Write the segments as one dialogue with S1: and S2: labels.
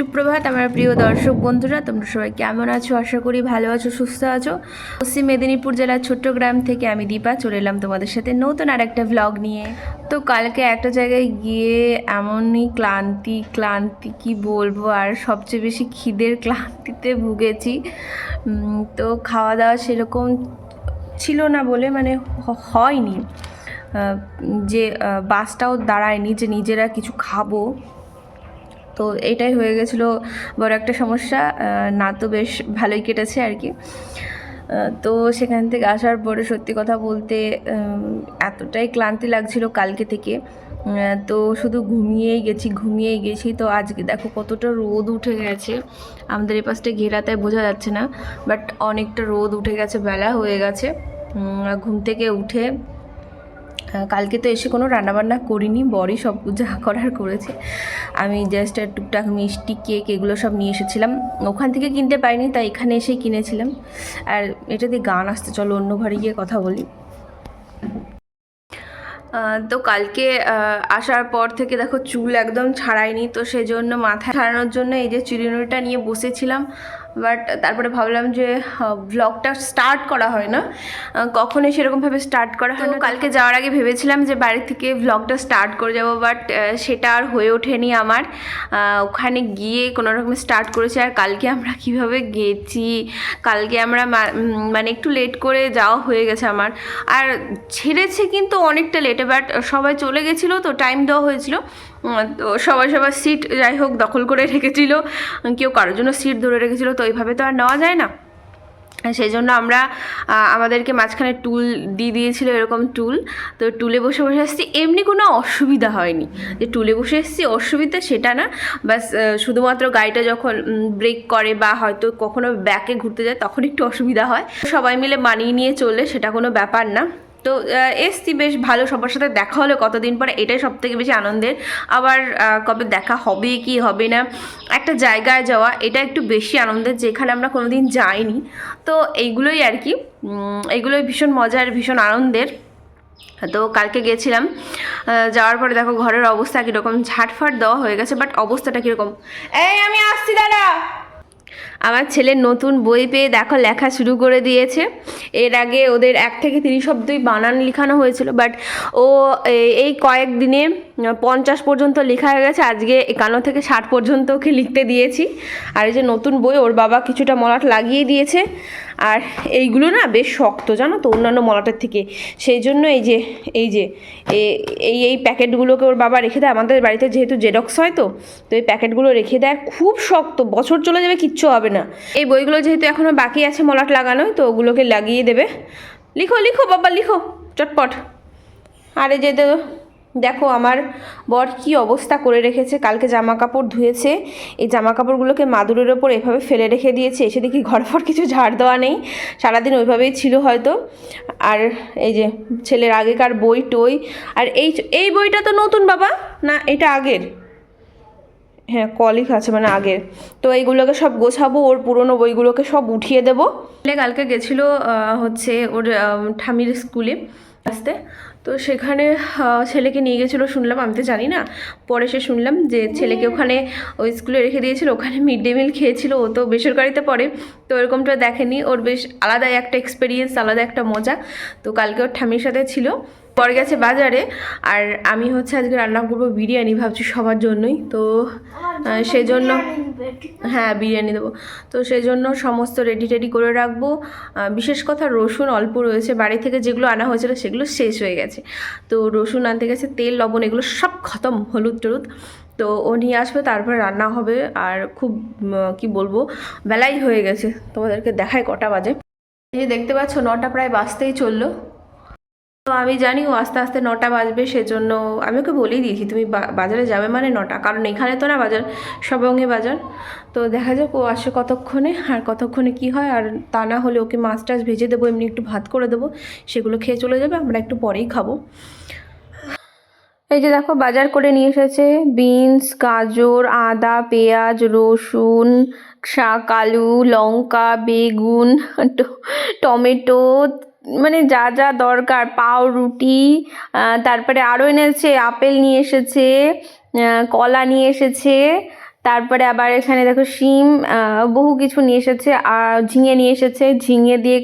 S1: সুপ্রভাত, আমার প্রিয় দর্শক বন্ধুরা, তোমরা সবাই কেমন আছো? আশা করি ভালো আছো, সুস্থ আছো। পশ্চিম মেদিনীপুর জেলার ছোট্ট গ্রাম থেকে আমি দীপা, চলে এলাম তোমাদের সাথে নতুন আর একটা ভ্লগ নিয়ে। তো কালকে একটা জায়গায় গিয়ে এমনই ক্লান্তি ক্লান্তি কি বলব, আর সবচেয়ে বেশি খিদের ক্লান্তিতে ভুগেছি। তো খাওয়া দাওয়া সেরকম ছিল না বলে মানে হয়নি। যে বাসটাও দাঁড়ায়নি যে নিজেরা কিছু খাব। তো এটাই হয়ে গেছিল বড় একটা সমস্যা। না তো বেশ ভালোই কেটেছে আর কি। তো সেখান থেকে আসার পরে সত্যি কথা বলতে এতটাই ক্লান্তি লাগছিল কালকে থেকে। তো শুধু ঘুমিয়েই গেছি ঘুমিয়েই গেছি। তো আজকে দেখো কতটা রোদ উঠে গেছে। আমাদের এই পাশটা ঘেরাতে বোঝা যাচ্ছে না। বাট অনেকটা রোদ উঠে গেছে, বেলা হয়ে গেছে। ঘুম থেকে উঠে কালকে তো এসে কোনো রান্নাবান্না করিনি, বরই সব যা করার করেছে। আমি জাস্ট টুকটাক মিষ্টি, কেক এগুলো সব নিয়ে এসেছিলাম। ওখান থেকে কিনতে পারিনি, তাই এখানে এসেই কিনেছিলাম। আর এটা দিয়ে গান আসতে চলো অন্য ঘরে গিয়ে কথা বলি। তো কালকে আসার পর থেকে দেখো চুল একদম ছাড়াইনি, তো সেই জন্য মাথায় ছাড়ানোর জন্য এই যে চিরুনিটা নিয়ে বসেছিলাম। বাট তারপরে ভাবলাম যে ব্লগটা স্টার্ট করা হয় না। কখনোই সেরকমভাবে স্টার্ট করা হয় না। কালকে যাওয়ার আগে ভেবেছিলাম যে বাড়ি থেকে ব্লগটা স্টার্ট করে যাব বাট সেটা আর হয়ে ওঠেনি আমার। ওখানে গিয়ে কোনো রকম স্টার্ট করেছি আর কালকে আমরা কীভাবে গেছি কালকে আমরা মানে একটু লেট করে যাওয়া হয়ে গেছে আমার। আর ছেড়েছে কিন্তু অনেকটা লেটে বাট সবাই চলে গেছিল তো টাইম দেওয়া হয়েছিল। তো সবাই সবার সিট যাই হোক দখল করে রেখেছিল, কেউ কারোর জন্য সিট ধরে রেখেছিল, তো এইভাবে তো আর নেওয়া যায় না। সেই জন্য আমরা আমাদেরকে মাঝখানে টুল দিয়ে দিয়েছিল এরকম টুল, তো টুলে বসে বসে এসেছি এমনি কোনো অসুবিধা হয়নি, যে টুলে বসে এসেছি অসুবিধা সেটা না, বাস শুধুমাত্র গাড়িটা যখন ব্রেক করে বা হয়তো কখনো ব্যাকে ঘুরতে যায়, তখন একটু অসুবিধা হয়। সবাই মিলে মানিয়ে নিয়ে চললে সেটা কোনো ব্যাপার না। তো এসছি বেশ ভালো সবার সাথে। দেখা হলো কতদিন পরে, এটাই সব থেকে বেশি আনন্দের। আবার কবে দেখা হবে, কি হবে না, একটা জায়গায় যাওয়া, এটা একটু বেশি আনন্দের, যেখানে আমরা কোনোদিন যাইনি। তো, এইগুলোই আর কি। এইগুলোই ভীষণ মজার, ভীষণ আনন্দের। তো, কালকে গেছিলাম যাওয়ার পরে দেখো ঘরের অবস্থা কীরকম ঝাটফাট দেওয়া হয়ে গেছে বাট অবস্থাটা কীরকম। এই, আমি আসছি, দাদা! আমার ছেলের নতুন বই পেয়ে দেখো লেখা শুরু করে দিয়েছে। এর আগে ওদের এক থেকে তিরিশ শব্দই বানান লেখানো হয়েছিল বাট ও এই কয়েক দিনে পঞ্চাশ পর্যন্ত লেখা হয়ে গেছে। আজকে একান্ন থেকে ষাট পর্যন্ত ওকে লিখতে দিয়েছি। আর এই যে নতুন বই, ওর বাবা কিছুটা মলাট লাগিয়ে দিয়েছে। আর এইগুলো না বেশ শক্ত, জানো তো, অন্যান্য মলাটের থেকে। সেই জন্য এই যে এই যে এই এই প্যাকেটগুলোকে ওর বাবা রেখে দেয়। আমাদের বাড়িতে যেহেতু জেরক্স হয় তো তো এই প্যাকেটগুলো রেখে দেয়। খুব শক্ত, বছর চলে যাবে, কিচ্ছু হবে না। এই বইগুলো যেহেতু এখনও বাকি আছে মলাট লাগানো তো ওগুলোকে লাগিয়ে দেবে। লিখো লিখো, বাবা, লিখো, চটপট। আরে যে দে- দেখো, আমার বর কি অবস্থা করে রেখেছে, কালকে জামা কাপড় ধুয়েছে, এই জামা কাপড়গুলোকে মাদুরের ওপর এভাবে ফেলে রেখে দিয়েছে, এসে দেখি ঘর ফর কিছু ঝাড় দেওয়া নেই, সারাদিন ওইভাবেই ছিল হয়তো, আর এই যে ছেলের আগেকার বই, টই, আর এই এই বইটা তো নতুন বাবা, না এটা আগের? হ্যাঁ কলিক আছে মানে আগের। তো এইগুলোকে সব গোছাবো, ওর পুরনো বইগুলোকে সব উঠিয়ে দেবো। কালকে গেছিল হচ্ছে ওর ঠামির স্কুলে, আসতে। তো সেখানে ছেলেকে নিয়ে গেছিল শুনলাম, আমি তো জানি না। পরে সে শুনলাম যে ছেলেকে ওখানে ওই স্কুলে রেখে দিয়েছিল, ওখানে মিড ডে মিল খেয়েছিল, ও তো বেসরকারিতে পড়ে। তো এরকমটা দেখেনি, ওর বেশ আলাদাই একটা এক্সপিরিয়েন্স আলাদা একটা মজা। তো কালকে ওর ঠামির সাথে ছিল। পরে গেছে বাজারে আর আমি হচ্ছে আজকে রান্না করব বিরিয়ানি ভাবছি সবার জন্যই তো আহ, সেই জন্য হ্যাঁ বিরিয়ানি দেবো। তো সেই জন্য সমস্ত রেডি টেডি করে রাখব। বিশেষ কথা রসুন অল্প রয়েছে বাড়ি থেকে যেগুলো আনা হয়েছিল সেগুলো শেষ হয়ে গেছে। তো রসুন আনতে গেছে তেল লবণ এগুলো সব খতম হলুদ টলুদ। তো ও নিয়ে আসবে তারপরে রান্না হবে আর খুব কি বলব বেলাই হয়ে গেছে। তোমাদেরকে দেখায় কটা বাজে। এই দেখতে পাচ্ছ নটা প্রায় বাজতেই চলল। তো আমি জানি ও আস্তে আস্তে নটা বাজবে, সেজন্য আমি ওকে বলেই দিয়েছি, তুমি বাজারে যাবে মানে নটা, কারণ এখানে তো না বাজার সবঙ্গে বাজার। তো দেখা যাক ও আসে কতক্ষণে আর কতক্ষণে কি হয়, আর তা না হলে ওকে মাছ টাছ ভেজে দেবো, এমনি একটু ভাত করে দেবো, সেগুলো খেয়ে চলে যাবে, আমরা একটু পরেই খাব। এই যে দেখো, বাজার করে নিয়ে এসেছে, বিনস, গাজর, আদা, পেঁয়াজ, রসুন, শাক, আলু, লঙ্কা, বেগুন, টমেটো মানে যা যা দরকার পাউরুটি তারপরে আরও এনেছে, আপেল নিয়ে এসেছে কলা নিয়ে এসেছে, তারপরে আবার এখানে দেখো শিম বহু কিছু নিয়ে এসেছে আর ঝিঙে নিয়ে এসেছে, ঝিঙে দিয়ে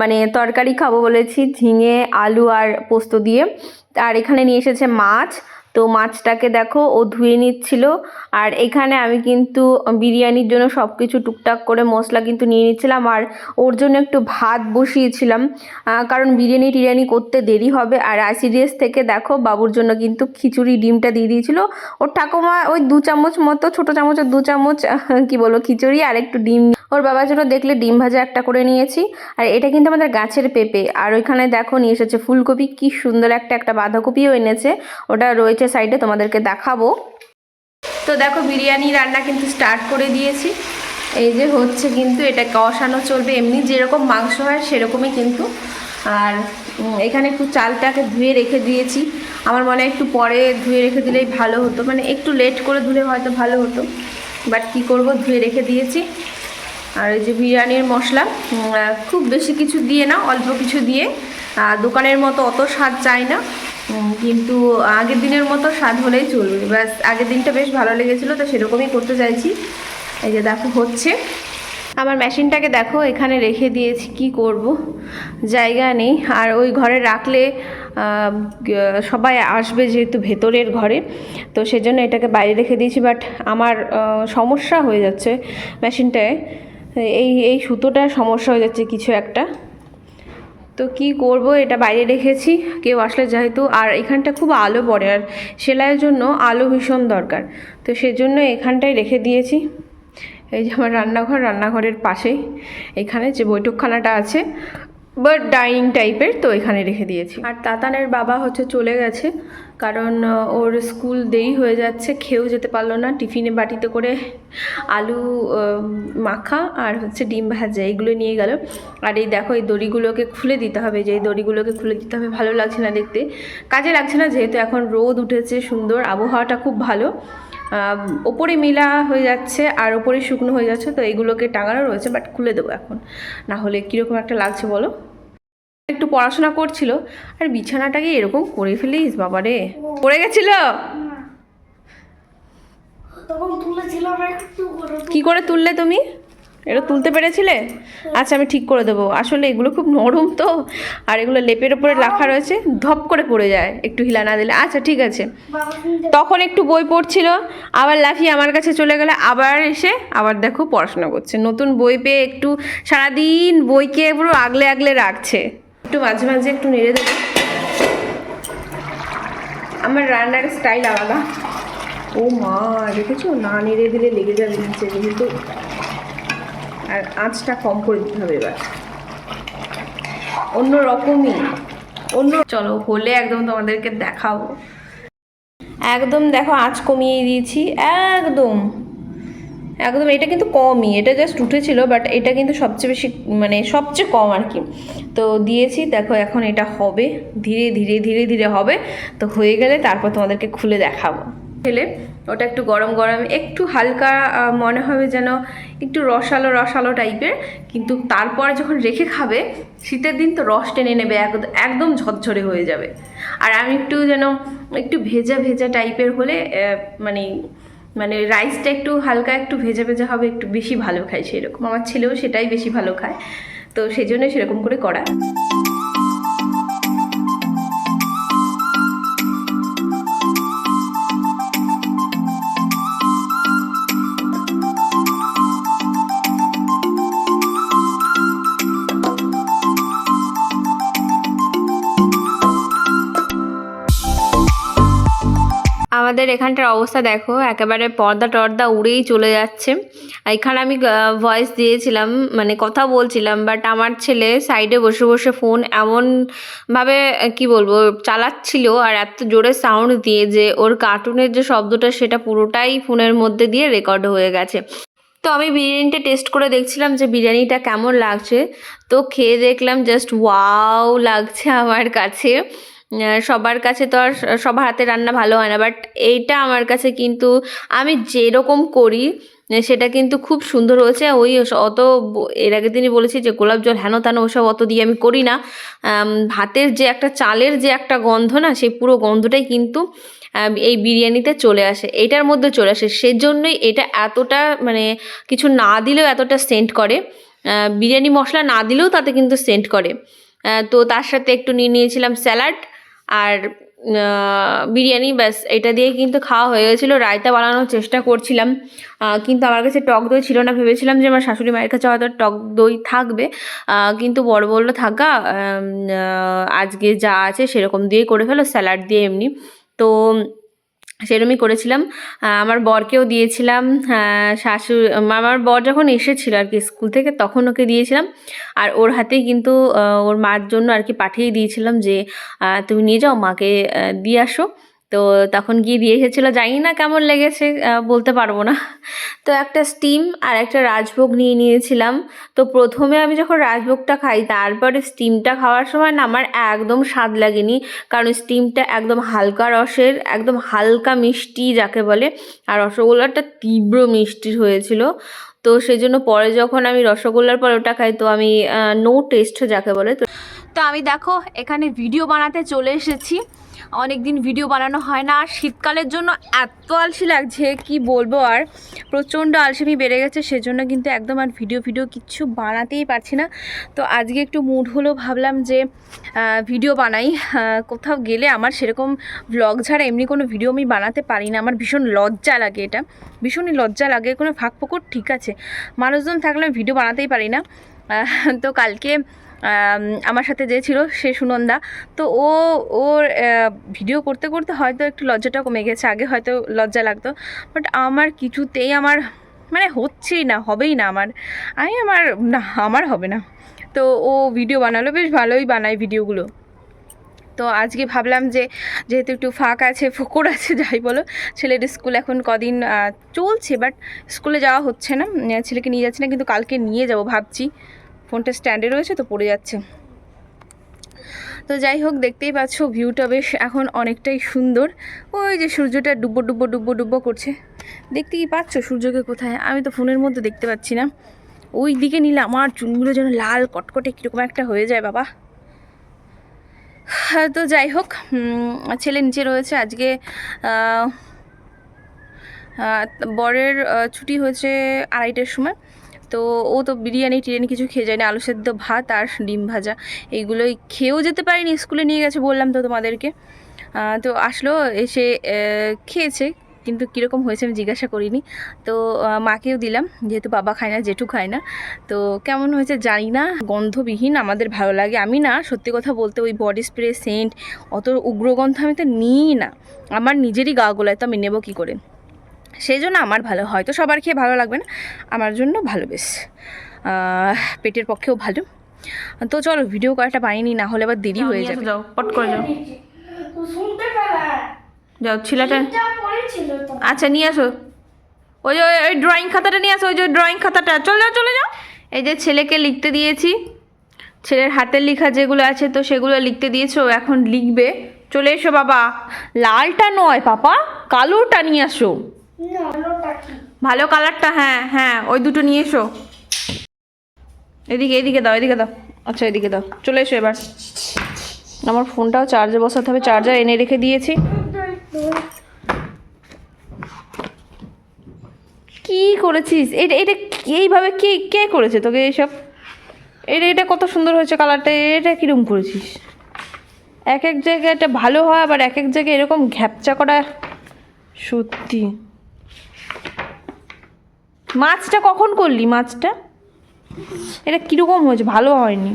S1: মানে তরকারি খাব বলেছি, ঝিঙে, আলু আর পোস্ত দিয়ে, আর এখানে নিয়ে এসেছে মাছ তো মাছটাকে দেখো ও ধুয়ে নিচ্ছিল। আর এখানে আমি কিন্তু বিরিয়ানির জন্য সব কিছু টুকটাক করে মশলা কিন্তু নিয়ে নিচ্ছিলাম। আর ওর জন্য একটু ভাত বসিয়েছিলাম। কারণ বিরিয়ানি টিরিয়ানি করতে দেরি হবে। আর আইসিডিএস থেকে দেখো বাবুর জন্য কিন্তু খিচুড়ি ডিমটা দিয়ে দিয়েছিল। ওর ঠাকুমা ওই দু চামচ মতো, ছোটো চামচের দু চামচ, কি বলব, খিচুড়ি আর একটু ডিম। ওর বাবার জন্য দেখলে ডিম ভাজা একটা করে নিয়েছি। আর এটা কিন্তু আমাদের গাছের পেঁপে। আর ওইখানে দেখো নিয়ে এসেছে ফুলকপি। কি সুন্দর একটা একটা বাঁধাকপিও এনেছে। ওটা রয়েছে সাইডে তোমাদেরকে দেখাবো। তো দেখো, বিরিয়ানি রান্না কিন্তু স্টার্ট করে দিয়েছি। এই যে হচ্ছে কিন্তু এটা কষানো চলবে। এমনি যেরকম মাংস হয়, সেরকমই কিন্তু। আর এখানে একটু চালটাকে ধুয়ে রেখে দিয়েছি। আমার মনে হয় একটু পরে ধুয়ে রেখে দিলেই ভালো হতো। মানে একটু লেট করে ধুলে হয়তো ভালো হতো। বাট কি করব? ধুয়ে রেখে দিয়েছি। আর এই যে বিরিয়ানির মশলা খুব বেশি কিছু দিয়ে না, অল্প কিছু দিয়ে। দোকানের মতো অত স্বাদ চাই না। কিন্তু আগের দিনের মতো স্বাদ হলেই চলবে। ব্যাস, আগের দিনটা বেশ ভালো লেগেছিলো, তো সেরকমই করতে চাইছি। এই যে দেখো, হচ্ছে। আমার মেশিনটাকে দেখো, এখানে রেখে দিয়েছি, কি করব? জায়গা নেই। আর ওই ঘরে রাখলে সবাই আসবে যেহেতু ভেতরের ঘরে, তো সেজন্য এটাকে বাইরে রেখে দিয়েছি। বাট আমার সমস্যা হয়ে যাচ্ছে মেশিনটায়। এই এই সুতোটা সমস্যা হয়ে যাচ্ছে কিছু একটা। তো কি করব, এটা বাইরে রেখেছি। কেউ আসলে যেহেতু, আর এখানটা খুব আলো পড়ে, আর সেলাইয়ের জন্য আলো ভীষণ দরকার। তো সেজন্য এখানটায় রেখে দিয়েছি। এই যে আমার রান্নাঘর, রান্নাঘরের পাশেই। এখানে যে বৈঠকখানাটা আছে বাট ডাইনিং টাইপের তো এখানে রেখে দিয়েছি। আর তাতানের বাবা হচ্ছে চলে গেছে, কারণ ওর স্কুল দেরি হয়ে যাচ্ছে, খেয়েও যেতে পারল না, টিফিনে বাটিতে করে আলু মাখা আর হচ্ছে ডিম ভাজা, এগুলো নিয়ে গেল। আর এই দেখো, এই দড়িগুলোকে খুলে দিতে হবে, যে এই দড়িগুলোকে খুলে দিতে হবে, ভালো লাগছে না দেখতে। কাজে লাগছে না, যেহেতু এখন রোদ উঠেছে, সুন্দর, আবহাওয়াটা খুব ভালো। ওপরে মেলা হয়ে যাচ্ছে, আর ওপরে শুকনো হয়ে যাচ্ছে, তো এগুলোকে টাঙানো রয়েছে বাট খুলে দেবো এখন। না হলে কীরকম একটা লাগছে বলো? একটু পড়াশোনা করছিল আর বিছানাটাকে এরকম করে ফেলিস বাবারে। পড়ে গেছিল? কি করে তুললে তুমি? এটা তুলতে পেরেছিলে? আচ্ছা আমি ঠিক করে দেবো। আসলে এগুলো খুব নরম তো আর এগুলো লেপের ওপরে রাখা রয়েছে ধপ করে পড়ে যায় একটু হিলা না দিলে। আচ্ছা ঠিক আছে। তখন একটু বই পড়ছিল আবার লাফিয়ে আমার কাছে চলে গেলে আবার এসে আবার দেখো পড়াশোনা করছে। নতুন বই পেয়ে একটু সারাদিন বইকে পুরো আগলে আগলে রাখছে। একটু মাঝে মাঝে একটু নেড়ে দেবো। আমার রান্নার স্টাইল আলাদা। ও মা, দেখেছ? না নেড়ে দিলে লেগে যাবে নিচে, যেহেতু আর আঁচটা কম করে দিতে হবে এবার। অন্য রকমই। অন্য চলো, হলে একদম তোমাদেরকে দেখাবো। একদম দেখো, আঁচ কমিয়ে দিয়েছি। একদম। একদম, এটা কিন্তু কমই, এটা জাস্ট উঠেছিল বাট এটা কিন্তু সবচেয়ে বেশি মানে সবচেয়ে কম আর কি। তো দিয়েছি, দেখো এখন এটা হবে, ধীরে ধীরে ধীরে ধীরে হবে। তো হয়ে গেলে তারপর তোমাদেরকে খুলে দেখাবো। খেলে ওটা একটু গরম গরম, একটু হালকা মনে হবে যেন একটু রসালো রসালো টাইপের, কিন্তু তারপর যখন রেখে খাবে, শীতের দিন তো রস টেনে নেবে একদ- একদম ঝরঝরে হয়ে যাবে। আর আমি একটু যেন একটু ভেজা ভেজা টাইপের হলে মানে মানে রাইসটা একটু হালকা একটু ভেজে ভেজে হবে, একটু বেশি ভালো খায় সেরকম। আমার ছেলেও সেটাই বেশি ভালো খায়। তো সেই জন্য সেরকম করে করা। আমাদের এখানটার অবস্থা দেখো, একেবারে পর্দা টর্দা উড়েই চলে যাচ্ছে। এখানে আমি ভয়েস দিয়েছিলাম মানে কথা বলছিলাম বাট আমার ছেলে সাইডে বসে বসে ফোন এমনভাবে, কি বলব, চালাচ্ছিল আর এত জোরে সাউন্ড দিয়ে যে ওর কার্টুনের যে শব্দটা, সেটা পুরোটাই ফোনের মধ্যে দিয়ে রেকর্ড হয়ে গেছে। তো আমি বিরিয়ানিটা টেস্ট করে দেখছিলাম যে বিরিয়ানিটা কেমন লাগছে। তো খেয়ে দেখলাম জাস্ট ওয়াও লাগছে আমার কাছে। সবার কাছে তো আর সবার হাতে রান্না ভালো হয় না। বাট এইটা আমার কাছে কিন্তু আমি যেরকম করি, সেটা কিন্তু খুব সুন্দর হয়েছে। ওই অত এর আগে তিনি বলেছি যে গোলাপ জল হেন তেন ওসব অত দিয়ে আমি করি না। ভাতের যে একটা, চালের যে একটা গন্ধ না, সেই পুরো গন্ধটাই কিন্তু এই বিরিয়ানিতে চলে আসে। এটার মধ্যে চলে আসে। সেজন্যই এটা এতটা মানে কিছু না দিলেও এতটা সেন্ট করে। বিরিয়ানি মশলা না দিলেও তাতে কিন্তু সেন্ট করে। তো তার সাথে একটু নিয়ে নিয়েছিলাম স্যালাড। আর বিরিয়ানি, ব্যাস, এটা দিয়ে কিন্তু খাওয়া হয়ে গেছিল। রায়তা বানানোর চেষ্টা করছিলাম কিন্তু আমার কাছে টক দই ছিল না। ভেবেছিলাম যে আমার শাশুড়ি মায়ের কাছে হয়তো টক দই থাকবে কিন্তু বড় বলল, থাকা আজকে যা আছে সেরকম দিয়ে করে ফেলো, স্যালাড দিয়ে এমনি। তো সেরমই করেছিলাম। আমার বরকেও দিয়েছিলাম। শাশু আমার বর যখন এসেছিল আর কি স্কুল থেকে, তখন ওকে দিয়েছিলাম। আর ওর হাতেই কিন্তু ওর মার জন্য আর কি পাঠিয়ে দিয়েছিলাম যে তুমি নিয়ে যাও, মাকে দিয়ে আসো। তো তখন গিয়ে দিয়ে এসেছিল জানি না কেমন লেগেছে বলতে পারব না। তো একটা স্টিম আর একটা রাজভোগ নিয়ে নিয়েছিলাম। তো প্রথমে আমি যখন রাজভোগটা খাই, তারপরে স্টিমটা খাওয়ার সময় না আমার একদম স্বাদ লাগেনি। কারণ স্টিমটা একদম হালকা রসের, একদম হালকা মিষ্টি যাকে বলে, আর রসগোল্লাটা তীব্র মিষ্টি হয়েছিল। তো সেই জন্য পরে যখন আমি রসগোল্লার পর ওটা খাই, তো আমি নো টেস্ট যাকে বলে, তো আমি দেখো, এখানে ভিডিও বানাতে চলে এসেছি। অনেক দিন ভিডিও বানানো হয় না। আর শীতকালের জন্য এত আলসি লাগছে, কি বলব আর? প্রচণ্ড আলসেমি বেড়ে গেছে, সেজন্য কিন্তু একদম আর ভিডিও ভিডিও কিচ্ছু বানাতেই পারছি না। তো আজকে একটু মুড হলো, ভাবলাম যে ভিডিও বানাই। কোথাও গেলে আমার সেরকম ব্লগ ছাড়া এমনি কোনো ভিডিও আমি বানাতে পারি না। আমার ভীষণ লজ্জা লাগে এটা। ভীষণই লজ্জা লাগে, কোনো ফাঁক ফোকর ঠিক আছে। মানুষজন থাকলে আমি ভিডিও বানাতেই পারি না। তো কালকে আমার সাথে যে ছিল, সে সুনন্দা। তো ও, ওর ভিডিও করতে করতে হয়তো একটু লজ্জাটা কমে গেছে। আগে হয়তো লজ্জা লাগতো। বাট আমার কিছুতেই আমার মানে হচ্ছেই না, হবেই না আমার। আমি আমার, না, আমার হবে না। তো ও ভিডিও বানালো, বেশ ভালোই বানায় ভিডিওগুলো। তো আজকে ভাবলাম যে, যেহেতু একটু ফাঁক আছে, ফোকর আছে, যাই বলো, ছেলের স্কুল এখন কদিন চলছে বাট স্কুলে যাওয়া হচ্ছে না। ছেলেকে নিয়ে যাচ্ছি না, কিন্তু কালকে নিয়ে যাব ভাবছি। ফোনটা স্ট্যান্ডে রয়েছে তো পড়ে যাচ্ছে। তো যাই হোক দেখতেই পাচ্ছ ভিউটা বেশ এখন অনেকটাই সুন্দর। ওই যে সূর্যটা ডুব্বো ডুব্বো ডুব্বো ডুব্বো করছে। দেখতে কি পাচ্ছ সূর্যকে কোথায়? আমি তো ফোনের মধ্যে দেখতে পাচ্ছি না। ওই দিকে নিলে আমার চুলগুলো যেন লাল কটকটে কীরকম একটা হয়ে যায় বাবা। হ্যাঁ, তো যাই হোক ছেলে নিচে রয়েছে। আজকে বরের ছুটি হয়েছে আড়াইটার সময়। তো ও তো বিরিয়ানি টিরিয়ানি কিছু খেয়ে যায়নি, আলু সেদ্ধ ভাত আর ডিম ভাজা। এইগুলোই খেয়েও যেতে পারিনি, স্কুলে নিয়ে গেছে বললাম তো তোমাদেরকে। তো আসলো, এসে খেয়েছে, কিন্তু কীরকম হয়েছে আমি জিজ্ঞাসা করিনি। তো মাকেও দিলাম, যেহেতু বাবা খায় না, জেঠু খায় না। তো কেমন হয়েছে জানি না, গন্ধবিহীন, আমাদের ভালো লাগে। আমি না, সত্যি কথা বলতে ওই বডি স্প্রে, সেন্ট, অত উগ্র গন্ধ আমি তো নিই না। আমার নিজেরই গা গোলায়, তো আমি নেব কী করে? সেই জন্য আমার ভালো হয়তো সবার খেয়ে ভালো লাগবে না আমার জন্য ভালো বেশ। পেটের পক্ষেও ভালো। তো চলো ভিডিও কয়েকটা বানিয়ে না হলে আবার দেরি হয়ে যাবে। যাও পট করে যাও। যাও ছিলাটা আচ্ছা নিয়ে আসো। ওই যে ওই- ওই ড্রয়িং খাতাটা নিয়ে আসো ওই যে ড্রয়িং খাতাটা। চলে যাও চলে যাও। এই যে ছেলেকে লিখতে দিয়েছি। ছেলের হাতের লেখা যেগুলো আছে তো সেগুলো লিখতে দিয়েছ এখন লিখবে। চলে এসো বাবা। লালটা নয় পাপা। কালোটা নিয়ে আসো। ভালো কালারটা হ্যাঁ হ্যাঁ ওই দুটো নিয়ে এসো। এদিকে এদিকে দাও এদিকে দাও। আচ্ছা এদিকে দাও। চলে এসো এবার। আমার ফোনটাও চার্জে বসাতে হবে। চার্জার এনে রেখে দিয়েছি। কি করেছিস? এটা এটা এইভাবে কে কে করেছে তোকে এইসব? এটা এটা কত সুন্দর হয়েছে কালারটা। এটা কীরকম করেছিস? এক এক জায়গায় এটা ভালো হয়, আবার এক এক জায়গায় এরকম ঘ্যাপচা করা। সত্যি। মাছটা কখন করলি মাছটা? এটা কীরকম হয়েছে? ভালো হয়নি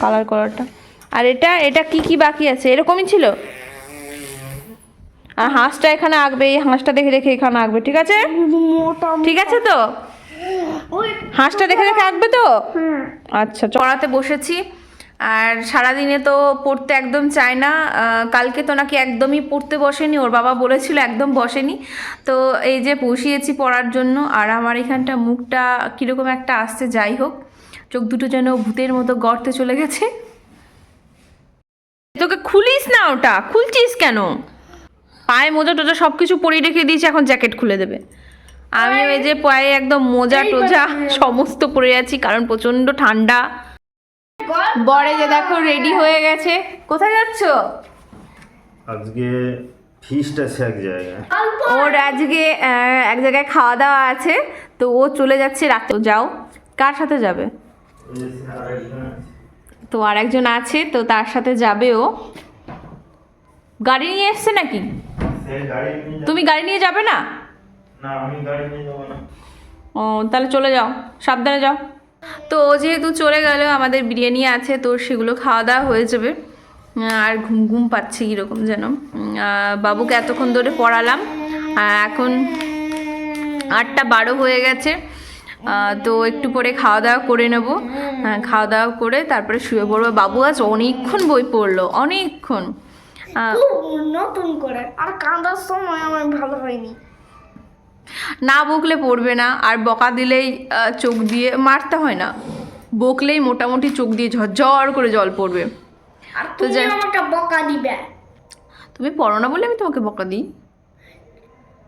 S1: কালার করারটা আর এটা এটা কি কি বাকি আছে? এরকমই ছিল? আর হাঁসটা এখানে আঁকবে এই হাঁসটা দেখে দেখে এখানে আঁকবে ঠিক আছে?
S2: মোটা
S1: ঠিক আছে তো? হাঁসটা দেখে দেখে আঁকবে তো? আচ্ছা চড়াতে বসেছি। আর সারাদিনে তো পড়তে একদম চায় না কালকে তো নাকি একদমই পড়তে বসেনি ওর বাবা বলেছিল একদম বসেনি। তো এই যে বসিয়েছি পড়ার জন্য আর আমার এখানটা মুখটা কীরকম একটা আসছে যাই হোক চোখ দুটো যেন ভূতের মতো গর্তে চলে গেছে। তোকে খুলিস না ওটা খুলছিস কেন? পায়ে মোজা টোজা সব কিছু পরিয়ে রেখে দিয়েছি এখন জ্যাকেট খুলে দেবে। আমি ওই যে পায়ে একদম মোজা টোজা সমস্ত পরে আছি কারণ প্রচণ্ড ঠান্ডা। বরে যে দেখো রেডি হয়ে গেছে। কোথায় যাচ্ছ?
S3: আজকে ফিস্ট আছে এক জায়গায়।
S1: ওর আজকে এক জায়গায় খাওয়া দাওয়া আছে। তো ও চলে যাচ্ছে রাতে। যাও। কার সাথে যাবে? তো আর একজন আছে। তো তার সাথে যাবে ও। গাড়ি নিয়ে এসছে নাকি? তুমি গাড়ি নিয়ে যাবে না?
S3: না আমি গাড়ি নিয়ে যাব না।
S1: ও তাহলে চলে যাও। সাবধানে যাও। তো যেহেতু চলে গেল আমাদের বিরিয়ানি আছে তো সেগুলো খাওয়া দাওয়া হয়ে যাবে। আর ঘুম ঘুম পাচ্ছি কীরকম যেন। বাবুকে এতক্ষণ ধরে পড়ালাম আর এখন আটটা বারো হয়ে গেছে। তো একটু পরে খাওয়া দাওয়া করে নেব। হ্যাঁ, খাওয়া দাওয়া করে তারপরে শুয়ে পড়ব। বাবু আজ অনেকক্ষণ বই পড়ল অনেকক্ষণ।
S2: নতুন করে আর কাঁদার সময় আমার ভালো হয়নি।
S1: না বকলে পড়বে না আর বকা দিলেই চোখ দিয়ে মারতে হয় না। বকলেই মোটামুটি চোখ দিয়ে ঝরঝর করে জল পড়বে।
S2: আর
S1: তো যাই-
S2: আমাকে বকা দিবে?
S1: তুমি পড়ো না বলে আমি তোমাকে বকা দিই।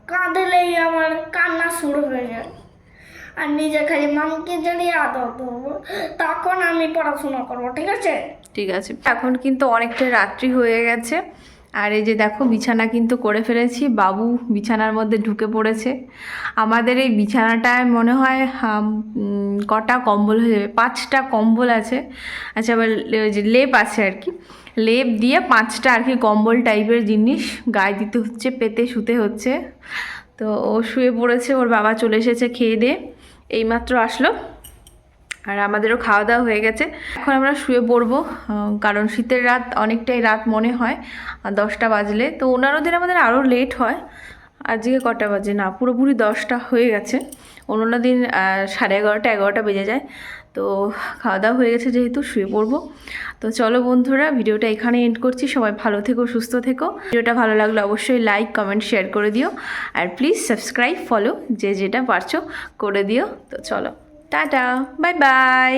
S2: কাঁদলেই আমার কান্না শুরু হয়ে যায়। আর নিজে খালি মামকে জড়িয়ে আদর করব তখন আমি পড়াশোনা করব ঠিক আছে?
S1: ঠিক আছে। এখন কিন্তু অনেকটা রাত্রি হয়ে গেছে। আর এই যে দেখো, বিছানা কিন্তু করে ফেলেছি। বাবু বিছানার মধ্যে ঢুকে পড়েছে। আমাদের এই বিছানাটায় মনে হয় কটা কম্বল হয়ে যাবে। পাঁচটা কম্বল আছে। আচ্ছা আবার যে লেপ আছে আর কি। লেপ দিয়ে পাঁচটা আর কি কম্বল টাইপের জিনিস গায়ে দিতে হচ্ছে, পেতে শুতে হচ্ছে। তো ও শুয়ে পড়েছে, ওর বাবা চলে এসেছে খেয়ে দিয়ে। এইমাত্র আসলো। আর আমাদেরও খাওয়া দাওয়া হয়ে গেছে। এখন আমরা শুয়ে পড়ব কারণ শীতের রাত অনেকটাই রাত মনে হয় দশটা বাজলে। তো অন্যান্য দিন আমাদের আরও লেট হয়। আজকে কটা বাজে? না, পুরোপুরি দশটা হয়ে গেছে। অন্যান্য দিন সাড়ে এগারোটা এগারোটা বেজে যায়। তো খাওয়া দাওয়া হয়ে গেছে যেহেতু, শুয়ে পড়ব। তো চলো বন্ধুরা, ভিডিওটা এখানে এন্ড করছি। সবাই ভালো থেকো, সুস্থ থেকো। ভিডিওটা ভালো লাগলে অবশ্যই লাইক কমেন্ট শেয়ার করে দিও। আর প্লিজ সাবস্ক্রাইব ফলো যে যেটা পারছ করে দিও। তো চলো। Tata bye bye